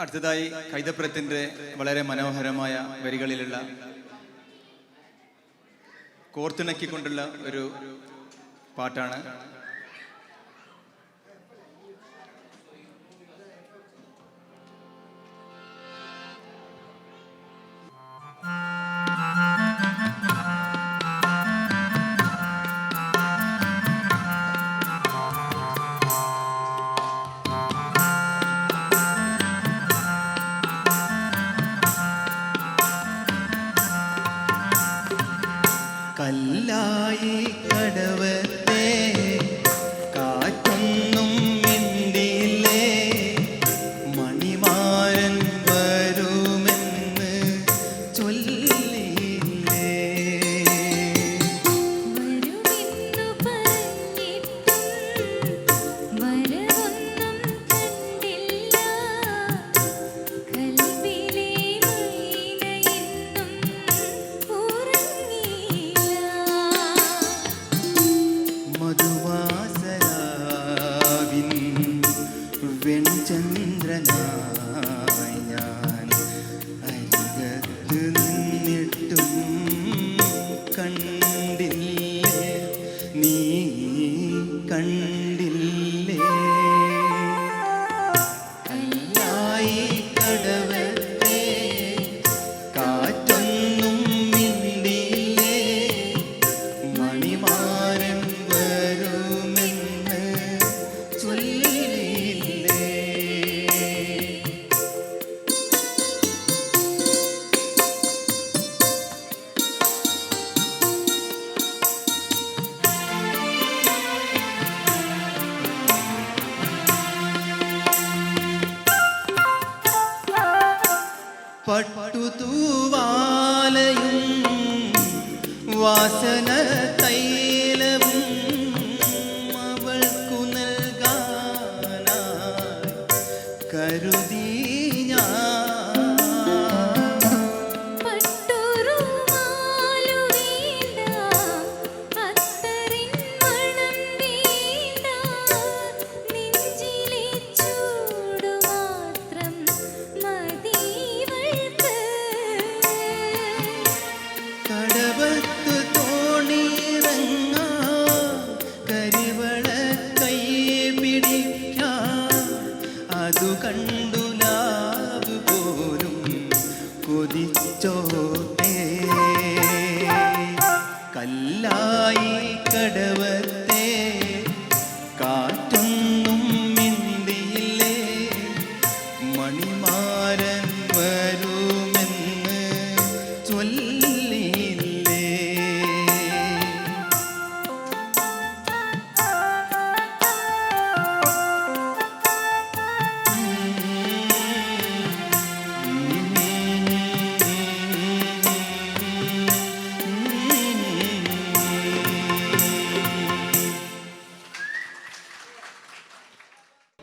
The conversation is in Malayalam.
അടുത്തതായി കൈതപ്രത്തിന്റെ വളരെ മനോഹരമായ വരികളിലുള്ള കോർത്തിണക്കിക്കൊണ്ടുള്ള ഒരു പാട്ടാണ് കണ്ടി തൂവാലയും വാസന തൈ അതു കണ്ടു നാവ് പോലും കൊതിച്ചോ?